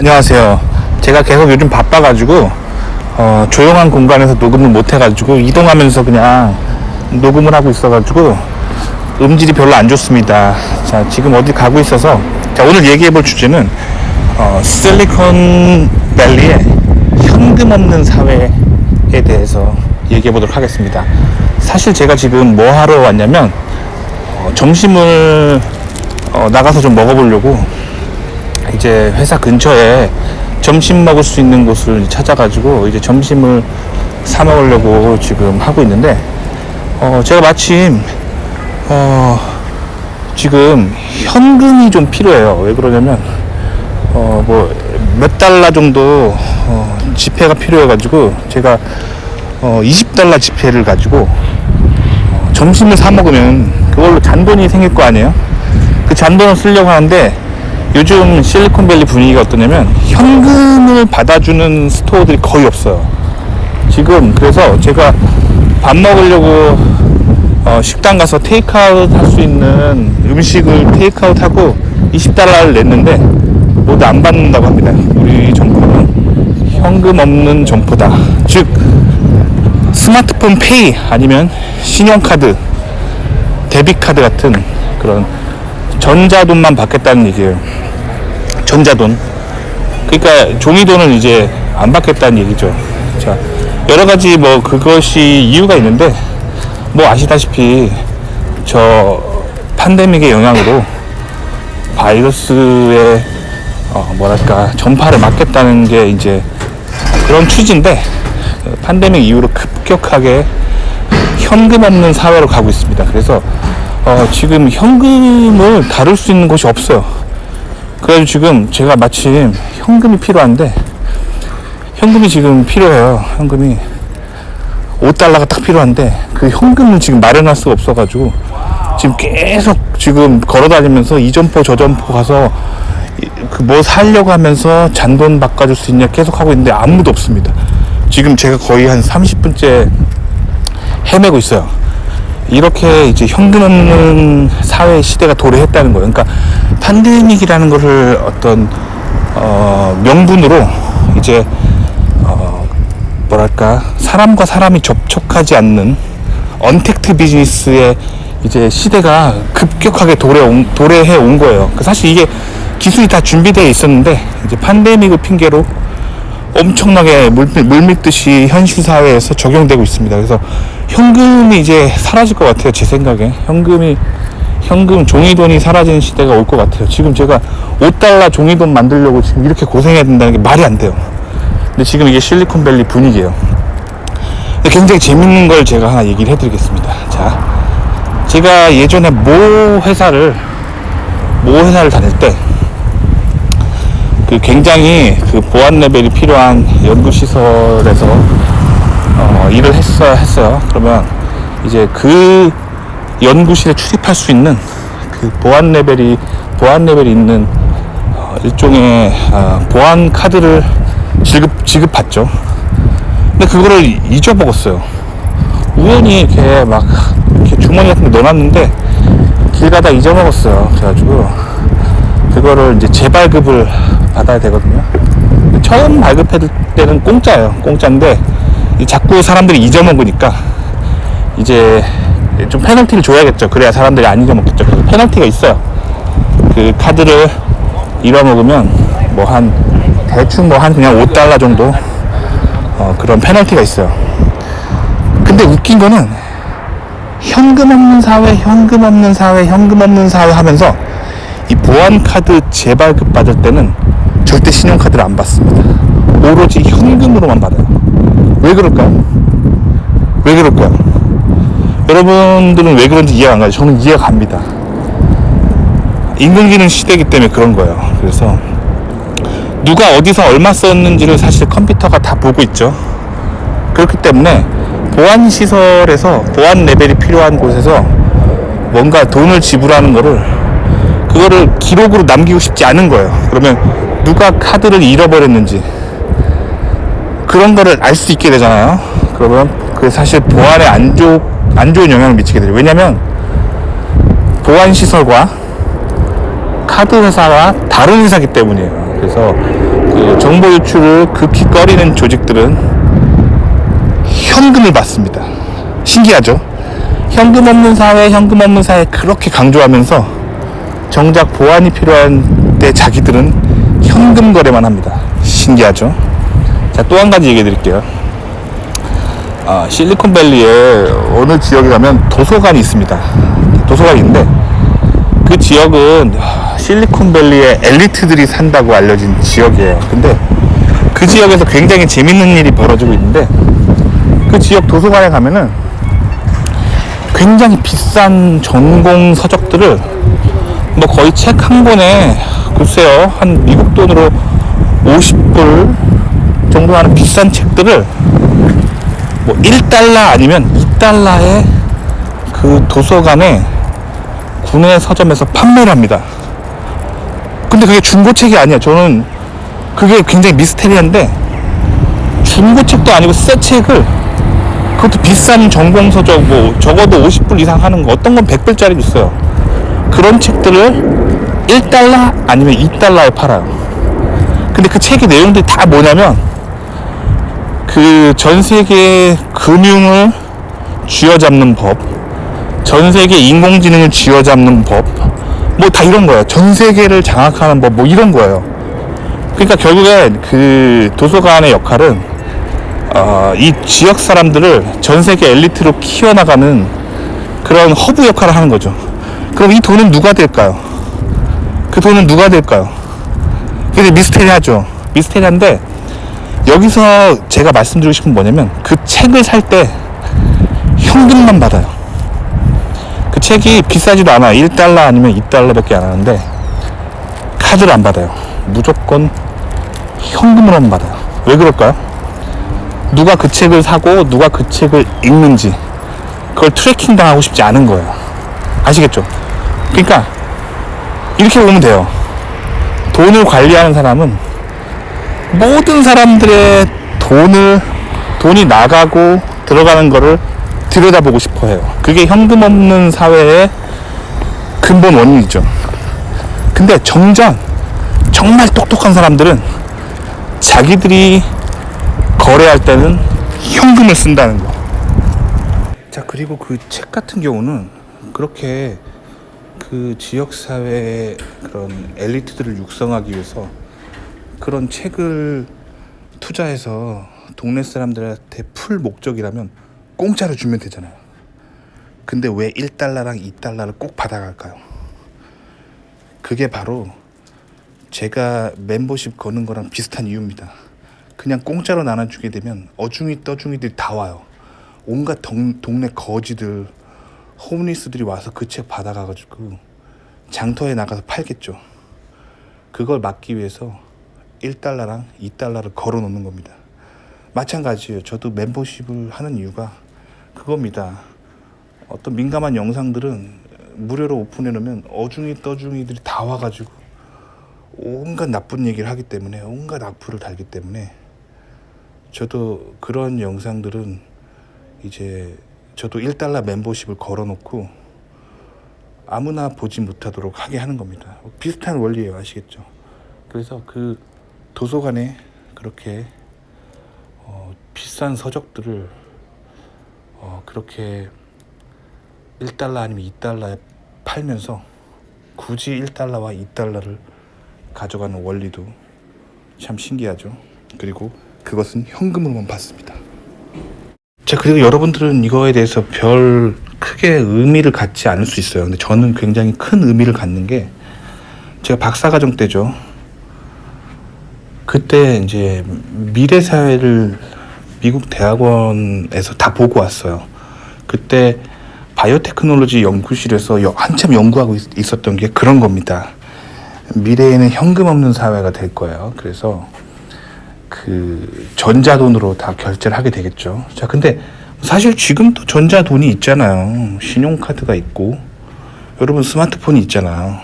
안녕하세요. 제가 계속 요즘 바빠가지고 어, 조용한 공간에서 녹음을 못 해가지고 이동하면서 그냥 녹음을 하고 있어가지고 음질이 별로 안 좋습니다. 자 지금 어디 가고 있어서 자 오늘 얘기해볼 주제는 어, 실리콘밸리의 현금 없는 사회에 대해서 얘기해보도록 하겠습니다. 사실 제가 지금 뭐 하러 왔냐면 어, 점심을 어, 나가서 좀 먹어보려고 이제 회사 근처에 점심 먹을 수 있는 곳을 찾아가지고 이제 점심을 사 먹으려고 지금 하고 있는데 어 제가 마침 어 지금 현금이 좀 필요해요. 왜 그러냐면 어 뭐 몇 달러 정도 어 지폐가 필요해 가지고 제가 어 20달러 지폐를 가지고 어, 점심을 사 먹으면 그걸로 잔돈이 생길 거 아니에요? 그 잔돈을 쓰려고 하는데 요즘 실리콘밸리 분위기가 어떠냐면 현금을 받아주는 스토어들이 거의 없어요. 지금 그래서 제가 밥 먹으려고 어, 식당 가서 테이크아웃 할 수 있는 음식을 테이크아웃 하고 20달러를 냈는데 모두 안 받는다고 합니다. 우리 정부는 현금 없는 점포다. 즉 스마트폰 페이 아니면 신용카드, 데비카드 같은 그런 전자돈만 받겠다는 얘기예요. 전자돈. 그러니까 종이돈을 이제 안 받겠다는 얘기죠. 자, 여러 가지 뭐 그것이 이유가 있는데 뭐 아시다시피 저 팬데믹의 영향으로 바이러스의 어 뭐랄까 전파를 막겠다는 게 이제 그런 취지인데 팬데믹 이후로 급격하게 현금 없는 사회로 가고 있습니다. 그래서 어, 지금 현금을 다룰 수 있는 곳이 없어요. 그래서 지금 제가 마침 현금이 필요한데 현금이 지금 필요해요. 현금이 5달러가 딱 필요한데 그 현금을 지금 마련할 수가 없어가지고 지금 계속 지금 걸어다니면서 이 점포 저 점포 가서 그 뭐 살려고 하면서 잔돈 바꿔줄 수 있냐 계속 하고 있는데 아무도 없습니다. 지금 제가 거의 한 30분째 헤매고 있어요. 이렇게 이제 현금 없는 사회 시대가 도래했다는 거예요. 그러니까 팬데믹이라는 것을 어떤 어, 명분으로 이제 어, 뭐랄까 사람과 사람이 접촉하지 않는 언택트 비즈니스의 이제 시대가 급격하게 도래 온, 도래해 온 거예요. 그 사실 이게 기술이 다 준비되어 있었는데 이제 팬데믹을 핑계로 엄청나게 물, 물밀듯이 현실 사회에서 적용되고 있습니다. 그래서 현금이 이제 사라질 것 같아요. 제 생각에 현금이 현금 종이돈이 사라지는 시대가 올 것 같아요. 지금 제가 5달러 종이돈 만들려고 지금 이렇게 고생해야 된다는 게 말이 안 돼요. 근데 지금 이게 실리콘밸리 분위기예요. 굉장히 재밌는 걸 제가 하나 얘기를 해드리겠습니다. 자, 제가 예전에 모 회사를 모 회사를 다닐 때 그 굉장히 그 보안 레벨이 필요한 연구 시설에서 어, 일을 했어 했어요. 그러면 이제 그 연구실에 출입할 수 있는 그 보안 레벨이 보안 레벨이 있는 어, 일종의 어, 보안 카드를 지급 지급받죠. 근데 그거를 잊어먹었어요. 우연히 이렇게 막 이렇게 주머니 같은 데 넣어놨는데 길 가다 잊어먹었어요. 그래가지고 그거를 이제 재발급을 받아야 되거든요. 처음 발급했을 때는 공짜예요. 공짜인데 이 자꾸 사람들이 잊어먹으니까 이제 좀 페널티를 줘야겠죠. 그래야 사람들이 안 잊어먹겠죠. 페널티가 있어요. 그 카드를 잃어먹으면 뭐 한 대충 뭐 한 그냥 5달러 정도 어, 그런 페널티가 있어요. 근데 웃긴 거는 현금 없는 사회, 현금 없는 사회, 현금 없는 사회 하면서 이 보안 카드 재발급 받을 때는 절대 신용카드를 안 받습니다. 오로지 현금으로만 받아요. 왜 그럴까요? 왜 그럴까요? 여러분들은 왜 그런지 이해가 안 가요. 저는 이해가 갑니다. 인공지능 시대이기 때문에 그런 거예요. 그래서 누가 어디서 얼마 썼는지를 사실 컴퓨터가 다 보고 있죠. 그렇기 때문에 보안 시설에서 보안 레벨이 필요한 곳에서 뭔가 돈을 지불하는 거를 그거를 기록으로 남기고 싶지 않은 거예요. 그러면 누가 카드를 잃어버렸는지 그런 거를 알 수 있게 되잖아요. 그러면 그 사실 보안에 안, 좋, 안 좋은 영향을 미치게 되죠. 왜냐면 보안 시설과 카드 회사와 다른 회사기 때문이에요. 그래서 그그 정보 유출을 극히 꺼리는 조직들은 현금을 받습니다. 신기하죠? 현금 없는 사회, 현금 없는 사회 그렇게 강조하면서 정작 보안이 필요한 때 자기들은 현금 거래만 합니다. 신기하죠? 자, 또한 가지 얘기해 드릴게요. 아, 실리콘밸리에 어느 지역에 가면 도서관이 있습니다. 도서관이 있는데 그 지역은 아, 실리콘밸리의 엘리트들이 산다고 알려진 지역이에요. 근데 그 지역에서 굉장히 재밌는 일이 벌어지고 있는데 그 지역 도서관에 가면은 굉장히 비싼 전공 서적들을 뭐 거의 책 한 권에 글쎄요 한 미국 돈으로 50불 정도 하는 비싼 책들을 뭐 1달러 아니면 2달러에 그 도서관에 국내 서점에서 판매를 합니다. 근데 그게 중고책이 아니야. 저는 그게 굉장히 미스테리한데 중고책도 아니고 새 책을 그것도 비싼 전공 서적 뭐 적어도 50불 이상 하는 거 어떤 건 100불짜리도 있어요. 그런 책들을 1달러 아니면 2달러에 팔아요. 근데 그 책의 내용들이 다 뭐냐면 그 전 세계 금융을 쥐어잡는 법, 전 세계 인공지능을 쥐어잡는 법, 뭐 다 이런 거예요. 전 세계를 장악하는 법, 뭐 이런 거예요. 그러니까 결국엔 그 도서관의 역할은 어, 이 지역 사람들을 전 세계 엘리트로 키워나가는 그런 허브 역할을 하는 거죠. 그럼 이 돈은 누가 될까요? 그 돈은 누가 될까요? 근데 미스테리하죠. 미스테리한데 여기서 제가 말씀드리고 싶은 건 뭐냐면 그 책을 살 때 현금만 받아요. 그 책이 비싸지도 않아. 1달러 아니면 2달러밖에 안 하는데 카드를 안 받아요. 무조건 현금으로만 받아요. 왜 그럴까요? 누가 그 책을 사고 누가 그 책을 읽는지 그걸 트래킹 당하고 싶지 않은 거예요. 아시겠죠? 그러니까 이렇게 보면 돼요. 돈을 관리하는 사람은 모든 사람들의 돈을 돈이 나가고 들어가는 거를 들여다보고 싶어 해요. 그게 현금 없는 사회의 근본 원인이죠. 근데 정작 정말 똑똑한 사람들은 자기들이 거래할 때는 현금을 쓴다는 거. 자, 그리고 그 책 같은 경우는 그렇게 그 지역 사회의 그런 엘리트들을 육성하기 위해서 그런 책을 투자해서 동네 사람들한테 풀 목적이라면 공짜로 주면 되잖아요. 근데 왜 1달러랑 2달러를 꼭 받아갈까요? 그게 바로 제가 멤버십 거는 거랑 비슷한 이유입니다. 그냥 공짜로 나눠주게 되면 어중이 떠중이들이 다 와요. 온갖 동, 동네 거지들, 홈리스들이 와서 그 책 받아가가지고 장터에 나가서 팔겠죠. 그걸 막기 위해서 1달러랑 2달러를 걸어 놓는 겁니다. 마찬가지예요. 저도 멤버십을 하는 이유가 그겁니다. 어떤 민감한 영상들은 무료로 오픈해 놓으면 어중이 떠중이들이 다 와가지고 온갖 나쁜 얘기를 하기 때문에 온갖 악플을 달기 때문에 저도 그런 영상들은 이제 저도 1달러 멤버십을 걸어놓고 아무나 보지 못하도록 하게 하는 겁니다. 비슷한 원리예요. 아시겠죠? 그래서 그 도서관에 그렇게 어, 비싼 서적들을 어, 그렇게 1달러 아니면 2달러에 팔면서 굳이 1달러와 2달러를 가져가는 원리도 참 신기하죠. 그리고 그것은 현금으로만 받습니다. 자, 그리고 여러분들은 이거에 대해서 별 크게 의미를 갖지 않을 수 있어요. 근데 저는 굉장히 큰 의미를 갖는 게 제가 박사과정 때죠. 그때 이제 미래 사회를 미국 대학원에서 다 보고 왔어요. 그때 바이오테크놀로지 연구실에서 여- 한참 연구하고 있, 있었던 게 그런 겁니다. 미래에는 현금 없는 사회가 될 거예요. 그래서 그 전자돈으로 다 결제를 하게 되겠죠. 자, 근데 사실 지금도 전자돈이 있잖아요. 신용카드가 있고 여러분 스마트폰이 있잖아요.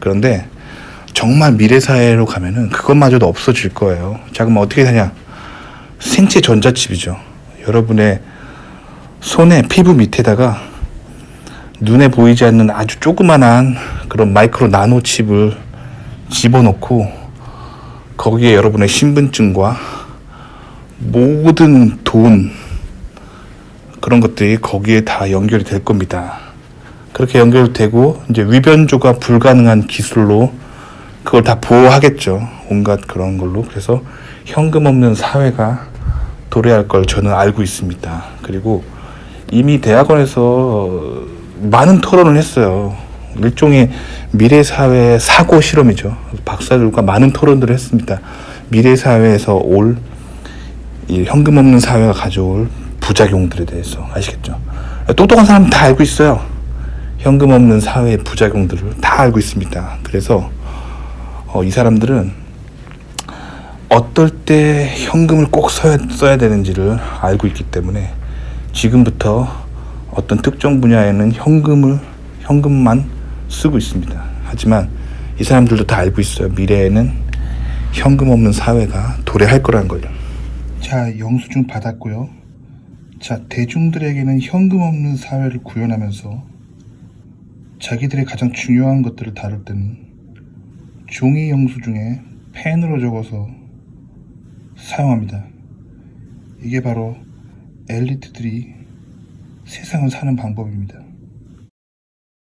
그런데 정말 미래 사회로 가면은 그것마저도 없어질 거예요. 자, 그럼 어떻게 되냐? 생체 전자칩이죠. 여러분의 손에 피부 밑에다가 눈에 보이지 않는 아주 조그만한 그런 마이크로 나노 칩을 집어넣고 거기에 여러분의 신분증과 모든 돈 그런 것들이 거기에 다 연결이 될 겁니다. 그렇게 연결되고 이제 위변조가 불가능한 기술로 그걸 다 보호하겠죠. 온갖 그런 걸로. 그래서 현금 없는 사회가 도래할 걸 저는 알고 있습니다. 그리고 이미 대학원에서 많은 토론을 했어요. 일종의 미래 사회 사고 실험이죠. 박사들과 많은 토론들을 했습니다. 미래 사회에서 올이 현금 없는 사회가 가져올 부작용들에 대해서 아시겠죠? 똑똑한 사람 다 알고 있어요. 현금 없는 사회의 부작용들을 다 알고 있습니다. 그래서 어, 이 사람들은 어떨 때 현금을 꼭 써야, 써야 되는지를 알고 있기 때문에 지금부터 어떤 특정 분야에는 현금을 현금만 쓰고 있습니다. 하지만 이 사람들도 다 알고 있어요. 미래에는 현금 없는 사회가 도래할 거라는 걸요. 자, 영수증 받았고요. 자, 대중들에게는 현금 없는 사회를 구현하면서 자기들의 가장 중요한 것들을 다룰 때는 종이 영수증에 펜으로 적어서 사용합니다. 이게 바로 엘리트들이 세상을 사는 방법입니다.